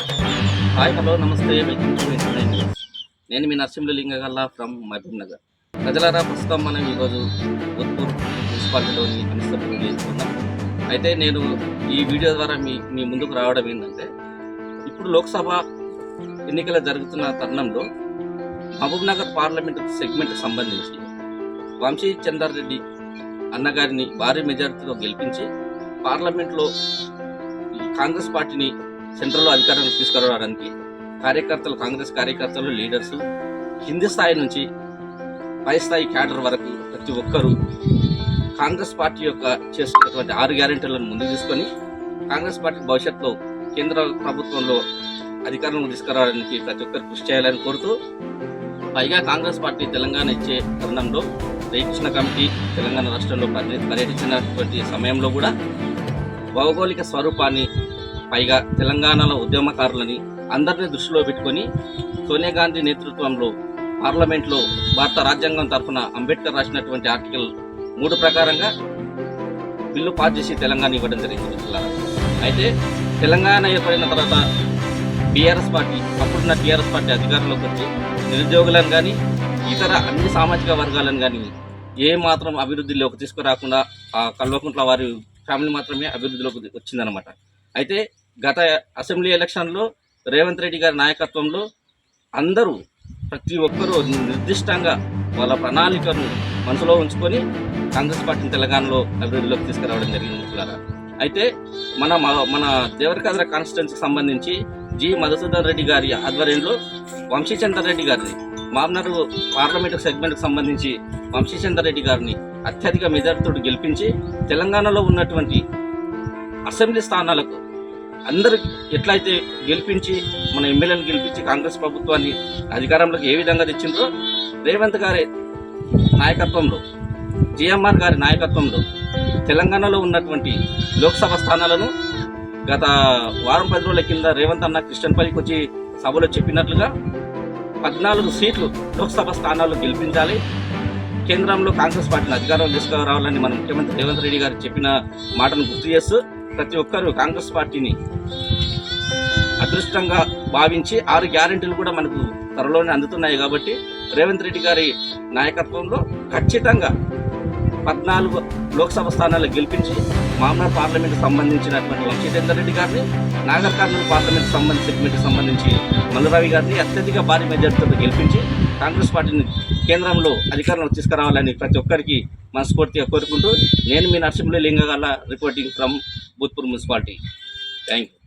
Hi hello నమస్తే. Welcome నేను మీ నరసింహ లింగగల్లా ఫ్రమ్ మహబూబ్ నగర్. ప్రజలారా ప్రస్తుతం మనం ఈరోజు ఉత్పూర్ మున్సిపాలిటీలోని అనిస్తపూర్ చేసుకున్నాం అయితే నేను ఈ వీడియో ద్వారా మీ మీ ముందుకు రావడం ఏంటంటే ఇప్పుడు లోక్సభ ఎన్నికలు జరుగుతున్న తరుణంలో మహబూబ్ నగర్ పార్లమెంట్ సెగ్మెంట్కి సంబంధించి వంశీ చందర్ రెడ్డి అన్నగారిని భారీ మెజారిటీతో గెలిపించి పార్లమెంట్లో కాంగ్రెస్ పార్టీని సెంట్రల్లో అధికారానికి తీసుకురావడానికి కార్యకర్తలు కాంగ్రెస్ కార్యకర్తలు లీడర్స్ కింది స్థాయి నుంచి పై స్థాయి క్యాడర్ వరకు ప్రతి ఒక్కరూ కాంగ్రెస్ పార్టీ యొక్క చేస్తున్నటువంటి ఆరు గ్యారెంటీలను ముందు తీసుకొని కాంగ్రెస్ పార్టీ భవిష్యత్తులో కేంద్ర ప్రభుత్వంలో అధికారంలో తీసుకురావడానికి ప్రతి ఒక్కరు కృషి చేయాలని కోరుతూ పైగా కాంగ్రెస్ పార్టీ తెలంగాణ ఇచ్చే తరుణంలో శ్రీకృష్ణ కమిటీ తెలంగాణ రాష్ట్రంలో పర్య- పర్యటించినటువంటి సమయంలో కూడా భౌగోళిక స్వరూపాన్ని పైగా తెలంగాణలో ఉద్యమకారులని అందరినీ దృష్టిలో పెట్టుకొని సోనియా గాంధీ నేతృత్వంలో పార్లమెంట్లో భారత రాజ్యాంగం తరఫున అంబేద్కర్ రాసినటువంటి ఆర్టికల్ మూడు ప్రకారంగా బిల్లు పాస్ చేసి తెలంగాణ ఇవ్వడం జరిగింది. అయితే తెలంగాణ ఏర్పడిన తర్వాత బీఆర్ఎస్ పార్టీ అప్పుడున్న టీఆర్ఎస్ పార్టీ అధికారంలోకి వచ్చి నిరుద్యోగులను కానీ ఇతర అన్ని సామాజిక వర్గాలను కానీ ఏ మాత్రం అభివృద్ధిలోకి తీసుకురాకుండా ఆ కల్వకుంట్ల వారి ఫ్యామిలీ మాత్రమే అభివృద్ధిలోకి వచ్చిందనమాట అయితే గత అసెంబ్లీ ఎలక్షన్లో రేవంత్ రెడ్డి గారి నాయకత్వంలో అందరూ ప్రతి ఒక్కరూ నిర్దిష్టంగా వాళ్ళ ప్రణాళికను మనసులో ఉంచుకొని కాంగ్రెస్ పార్టీని తెలంగాణలో అభివృద్ధిలోకి తీసుకురావడం జరిగింది మిత్రులారా. అయితే మన మన దేవరకాద్ర కాన్స్టిట్యున్సీకి సంబంధించి జి మధుసూదన్ రెడ్డి గారి ఆధ్వర్యంలో వంశీచంద్ర రెడ్డి గారిని మామనరు పార్లమెంటు సెగ్మెంట్కి సంబంధించి వంశీచంద్ర రెడ్డి గారిని అత్యధిక మెజార్టీతో గెలిపించి తెలంగాణలో ఉన్నటువంటి అసెంబ్లీ స్థానాలకు అందరు ఎట్లయితే గెలిపించి మన ఎమ్మెల్యేలను గెలిపించి కాంగ్రెస్ ప్రభుత్వాన్ని అధికారంలోకి ఏ విధంగా తెచ్చిందో రేవంత్ గారి నాయకత్వంలో జిఎంఆర్ గారి నాయకత్వంలో తెలంగాణలో ఉన్నటువంటి లోక్సభ స్థానాలను గత వారం పది రోజుల కింద రేవంత్ అన్న కృష్ణన్పల్లికి వచ్చి సభలో చెప్పినట్లుగా పద్నాలుగు సీట్లు లోక్సభ స్థానాలు గెలిపించాలి. కేంద్రంలో కాంగ్రెస్ పార్టీని అధికారం తీసుకురావాలని మన ముఖ్యమంత్రి రేవంత్ రెడ్డి గారు చెప్పిన మాటను గుర్తు చేస్తూ ప్రతి ఒక్కరూ కాంగ్రెస్ పార్టీని అదృష్టంగా భావించి ఆరు గ్యారెంటీలు కూడా మనకు త్వరలోనే అందుతున్నాయి కాబట్టి రేవంత్ రెడ్డి గారి నాయకత్వంలో ఖచ్చితంగా పద్నాలుగు లోక్సభ స్థానాలు గెలిపించి మామూలు పార్లమెంట్ సంబంధించినటువంటి వంశీధర్ రెడ్డి గారిని నాగర్ కర్నూలు పార్లమెంట్ సంబంధించి సెగ్మెంట్కి సంబంధించి మల్లురావి గారిని అత్యధిక భారీ మెజార్టీతో గెలిపించి కాంగ్రెస్ పార్టీని కేంద్రంలో అధికారంలో తీసుకురావాలని ప్రతి ఒక్కరికి మనస్ఫూర్తిగా కోరుకుంటూ నేను మీ Narasimhulu Lingagala reporting from Bhoothpur municipality. Thank you